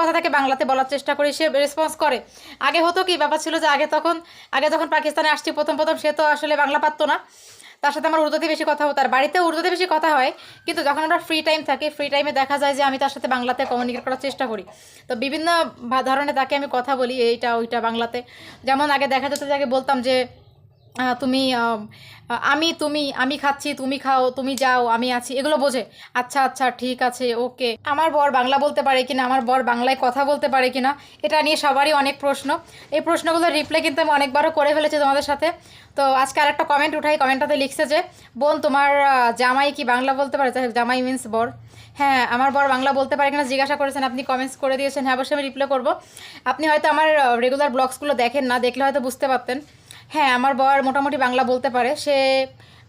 কথা তাকে বাংলাতে বলার চেষ্টা করি, সে রেসপন্স করে। আগে হতো কি, ব্যাপার ছিল যে আগে তখন, আগে যখন পাকিস্তানে আসছি প্রথম প্রথম, সে তো আসলে বাংলা পারতো না। তার সাথে আমার উর্দুতে বেশি কথা হতো, আর বাড়িতে উর্দুতে বেশি কথা হয়, কিন্তু যখন আমরা ফ্রি টাইম থাকি ফ্রি টাইমে দেখা যায় যে আমি তার সাথে বাংলাতে কমিউনিকেট করার চেষ্টা করি। তো বিভিন্ন ধরনের তাকে আমি কথা বলি, এইটা, ওইটা বাংলাতে। যেমন আগে দেখা যেত যে, আগে বলতাম যে তুমি আমি তুমি, আমি খাচ্ছি, তুমি খাও, তুমি যাও, আমি আছি, এগুলো বোঝে। আচ্ছা আচ্ছা ঠিক আছে, ওকে। আমার বর বাংলা বলতে পারে কিনা, আমার বর বাংলায় কথা বলতে পারে কিনা, এটা নিয়ে সবারই অনেক প্রশ্ন। এই প্রশ্নগুলো রিপ্লাই কিন্তু আমি অনেকবারও করে ফেলেছি তোমাদের সাথে। তো আজকে আর একটা কমেন্ট উঠাই, কমেন্টটাতে লিখছে যে, বোন, তোমার জামাই কি বাংলা বলতে পারে? জামাই মিন্স বর। হ্যাঁ আমার বর বাংলা বলতে পারে কিনা জিজ্ঞাসা করেছেন, আপনি কমেন্টস করে দিয়েছেন। হ্যাঁ অবশ্যই আমি রিপ্লাই করব। আপনি হয়তো আমার রেগুলার ব্লগসগুলো দেখেন না, দেখলে হয়তো বুঝতে পারতেন। হ্যাঁ আমার বর মোটামুটি বাংলা বলতে পারে। সে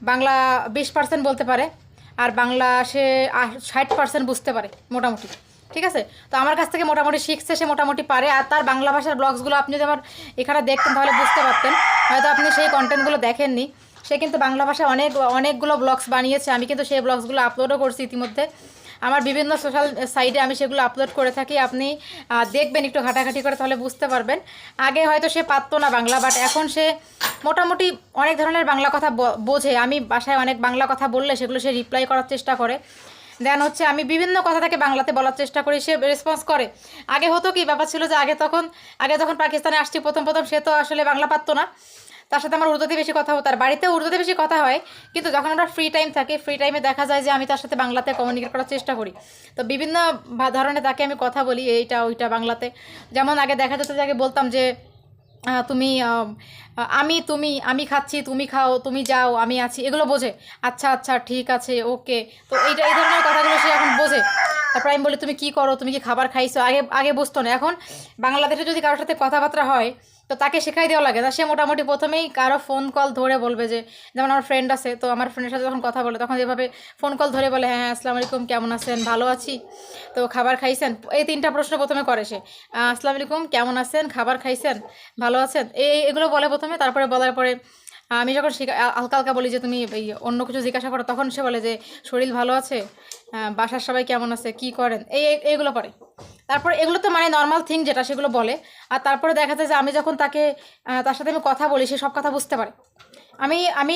বাংলা বিশ পার্সেন্ট বলতে পারে আর বাংলা সে ষাট পার্সেন্ট বুঝতে পারে মোটামুটি, ঠিক আছে? তো আমার কাছ থেকে মোটামুটি শিখছে, সে মোটামুটি পারে। আর তার বাংলা ভাষার ব্লগসগুলো আপনি যদি আমার এখানে দেখতেন তাহলে বুঝতে পারতেন। হয়তো আপনি সেই কন্টেন্টগুলো দেখেননি। সে কিন্তু বাংলা ভাষায় অনেক, অনেকগুলো ব্লগস বানিয়েছে। আমি কিন্তু সেই ব্লগসগুলো আপলোডও করছি ইতিমধ্যে। আমার বিভিন্ন সোশ্যাল সাইটে আমি সেগুলো আপলোড করে থাকি। আপনি দেখবেন একটু ঘাটাঘাটি করে তাহলে বুঝতে পারবেন। আগে হয়তো সে পারতো না বাংলা বাট এখন সে মোটামুটি অনেক ধরনের বাংলা কথা বোঝে। আমি বাসায় অনেক বাংলা কথা বললে সেগুলো সে রিপ্লাই করার চেষ্টা করে। দেন হচ্ছে আমি বিভিন্ন কথা তাকে বাংলাতে বলার চেষ্টা করি, সে রেসপন্স করে। আগে হতো কি, ব্যাপার ছিল যে আগে তখন, আগে যখন পাকিস্তানে আসছি প্রথম প্রথম সে তো আসলে বাংলা পারতো না। তার সাথে আমার উর্দুতে বেশি কথা হতো তার বাড়িতে উর্দুতে বেশি কথা হয়, কিন্তু যখন আমরা ফ্রি টাইম থাকে ফ্রি টাইমে দেখা যায় যে আমি তার সাথে বাংলাতে কমিউনিকেট করার চেষ্টা করি। তো বিভিন্ন ধরনের তাকে আমি কথা বলি, এইটা, ওইটা বাংলাতে। যেমন আগে দেখা যেত যে আগে বলতাম যে তুমি আমি তুমি, আমি খাচ্ছি, তুমি খাও, তুমি যাও, আমি আছি, এগুলো বোঝে। আচ্ছা আচ্ছা ঠিক আছে ওকে তো এইটা, এই ধরনের কথাগুলো সে এখন বোঝে। তারপর আমি বলি, তুমি কি করো? তুমি কি খাবার খাইছো? আগে আগে বুঝতো না। এখন বাংলাদেশে যদি কারোর সাথে কথাবার্তা হয়, তো তাকে শেখাই দেওয়া লাগে। না সে মোটামুটি প্রথমেই কারও ফোন কল ধরে বলবে যে, যেমন আমার ফ্রেন্ড আছে, তো আমার ফ্রেন্ডের সাথে যখন কথা বলে, তখন যেভাবে ফোন কল ধরে বলে হ্যাঁ আসসালামু আলাইকুম, কেমন আছেন? ভালো আছি? তো খাবার খাইছেন? এই তিনটা প্রশ্ন প্রথমে করে সে। আসসালামু আলাইকুম, কেমন আছেন? খাবার খাইছেন? ভালো আছেন? এই এগুলো বলে প্রথমে, তারপরে বলার পরে আমি যখন হালকা হালকা বলি যে তুমি এই অন্য কিছু জিজ্ঞাসা করো, তখন সে বলে যে, শরীর ভালো আছে? বাসার সবাই কেমন আছে? কি করেন? এই, এই- এইগুলো পরে তারপর এগুলো তো মানে নর্মাল থিং যেটা সেগুলো বলে। আর তারপরে দেখা যায় যে আমি যখন তাকে তার সাথে আমি কথা বলি, সে সব কথা বুঝতে পারে। আমি আমি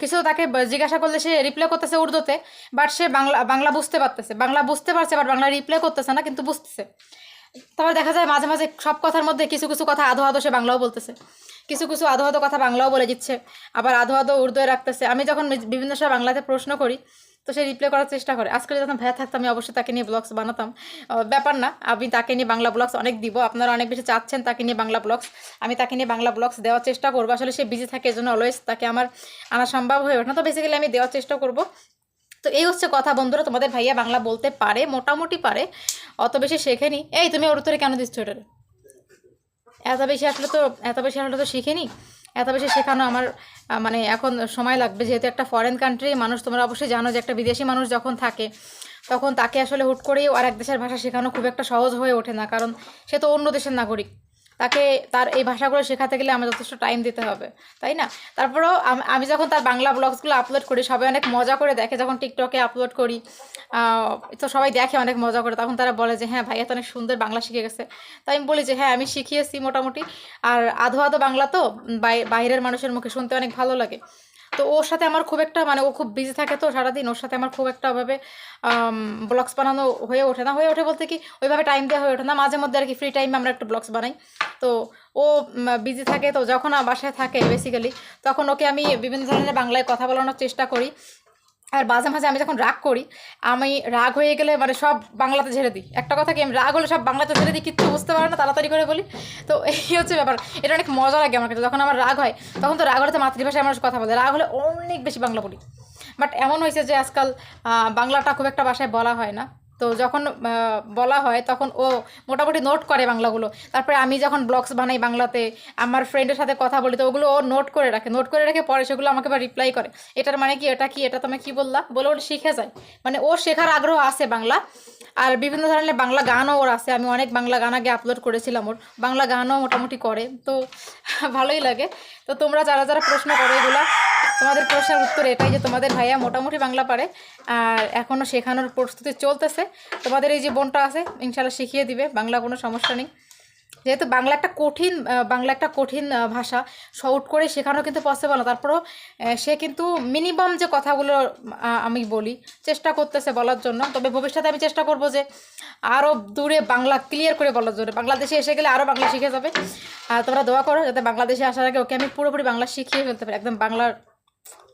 কিছু তাকে জিজ্ঞাসা করলে সে রিপ্লাই করতেছে উর্দুতে বাট সে বাংলা বাংলা বুঝতে পারতেছে। বাংলা বুঝতে পারছে বাট বাংলা রিপ্লাই করতেছে না, কিন্তু বুঝতেছে। তারপর দেখা যায় মাঝে মাঝে সব কথার মধ্যে কিছু কিছু কথা আধো আধো সে বাংলাও বলতেছে। কিছু কিছু আধো আধো কথা বাংলাও বলে দিচ্ছে, আবার আধো আধো উর্দুয়ে রাখতেছে। আমি যখন বিভিন্ন সময় বাংলাতে প্রশ্ন করি, তো সে রিপ্লাই করার চেষ্টা করে। আজকে যখন ভাইয়া থাকতো, আমি অবশ্যই তাকে নিয়ে ব্লগস বানাতাম। ব্যাপার না, আমি তাকে নিয়ে বাংলা ব্লগস অনেক দিব। আপনারা অনেক বেশি চাচ্ছেন তাকে নিয়ে বাংলা ব্লগস আমি তাকে নিয়ে বাংলা ব্লগস দেওয়ার চেষ্টা করব। আসলে সে বিজি থাকে এজন্য অলওয়েজ তাকে আমার আনা সম্ভব হয়ে ওঠে না। তো বেসিক্যালি আমি দেওয়ার চেষ্টা করব। তো এই হচ্ছে কথা বন্ধুরা, তোমাদের ভাইয়া বাংলা বলতে পারে, মোটামুটি পারে, অত বেশি শেখেনি। এই তুমি ওর উত্তরে কেন দিচ্ছ এটারে এত বেশি আসলে তো, এত বেশি আসলে তো শিখিনি। এত বেশি শেখানো আমার মানে এখন সময় লাগবে। যেহেতু একটা ফরেন কান্ট্রি মানুষ তোমরা অবশ্যই জানো যে একটা বিদেশি মানুষ যখন থাকে, তখন তাকে আসলে হুট করেই আর এক দেশের ভাষা শেখানো খুব একটা সহজ হয়ে ওঠে না। কারণ সে তো অন্য দেশের নাগরিক। তাকে তার এই ভাষাগুলো শেখাতে গেলে আমার যথেষ্ট টাইম দিতে হবে, তাই না? তারপরেও আমি যখন তার বাংলা ব্লগসগুলো আপলোড করি, সবাই অনেক মজা করে দেখে, যখন টিকটকে আপলোড করি তো সবাই দেখে অনেক মজা করে, তখন তারা বলে যে হ্যাঁ ভাইয়া তো অনেক সুন্দর বাংলা শিখে গেছে। তাই আমি বলি যে হ্যাঁ আমি শিখিয়েছি মোটামুটি। আর আধো আধো বাংলা তো বাইরের মানুষের মুখে শুনতে অনেক ভালো লাগে। তো ওর সাথে আমার খুব একটা মানে ও খুব বিজি থাকে তো সারাদিন, ওর সাথে আমার খুব একটা ওভাবে ব্লগস বানানো হয়ে ওঠে না। হয়ে ওঠে বলতে কি, ওইভাবে টাইম দেওয়া হয়ে ওঠে না। মাঝে মধ্যে আর কি ফ্রি টাইম আমরা একটু ব্লগস বানাই। তো ও বিজি থাকে তো যখন বাসায় থাকে বেসিক্যালি তখন ওকে আমি বিভিন্ন ধরনের বাংলায় কথা বলানোর চেষ্টা করি। আর মাঝে মাঝে আমি যখন রাগ করি, আমি রাগ হয়ে গেলে মানে সব বাংলাতে ঝেড়ে দিই। একটা কথা কি, আমি রাগ হলে সব বাংলাতে ঝেড়ে দিই, কিচ্ছু বুঝতে পারে না, তাড়াতাড়ি করে বলি। তো এই হচ্ছে ব্যাপার, এটা অনেক মজা লাগে আমার কাছে। যখন আমার রাগ হয়, তখন তো রাগ হলে তো মাতৃভাষায় মানুষ কথা বলে, রাগ হলে অনেক বেশি বাংলা বলি। বাট এমন হয়েছে যে আজকাল বাংলাটা খুব একটা ভাষায় বলা হয় না। তো যখন বলা হয় তখন ও মোটামুটি নোট করে বাংলাগুলো। তারপরে আমি যখন ব্লগস বানাই বাংলাতে, আমার ফ্রেন্ডের সাথে কথা বলি, তো ওগুলো ও নোট করে রাখে। নোট করে রেখে পরে সেগুলো আমাকে আবার রিপ্লাই করে। এটার মানে কি? এটা কি? এটা তুমি কি বললা বলে ওটা শিখে যায়। মানে ও শেখার আগ্রহ আছে বাংলা। আর বিভিন্ন ধরনের বাংলা গানও ওর আছে। আমি অনেক বাংলা গান আগে আপলোড করেছিলাম ওর। বাংলা গানও মোটামুটি করে। তো ভালোই লাগে। তো তোমরা যারা যারা প্রশ্ন করো এগুলা তোমাদের প্রশ্নের উত্তর এটাই যে তোমাদের ভাইয়া মোটামুটি বাংলা পারে, আর এখনও শেখানোর প্রস্তুতি চলতেছে। তোমাদের এই যে বোনটা আছে ইনশাল্লাহ শিখিয়ে দিবে, বাংলা কোনো সমস্যা নেই। যেহেতু বাংলা একটা কঠিন বাংলা একটা কঠিন ভাষা শর্ট করে শেখানো কিন্তু পসিবল না। তারপরেও সে কিন্তু মিনিমাম যে কথাগুলো আমি বলি, চেষ্টা করতেছে বলার জন্য। তবে ভবিষ্যতে আমি চেষ্টা করব যে আরও দূরে বাংলা ক্লিয়ার করে বলার জন্য। বাংলাদেশে এসে গেলে আরও বাংলা শিখে যাবে। আর তোমরা দোয়া করো, যাতে বাংলাদেশে আসার আগে ওকে আমি পুরোপুরি বাংলা শিখিয়ে ফেলতে পারি। একদম বাংলার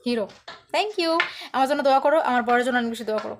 হিরো। থ্যাংক ইউ আমার জন্য দোয়া করো আমার বড়ের জন্য অনেক বেশি দোয়া করো।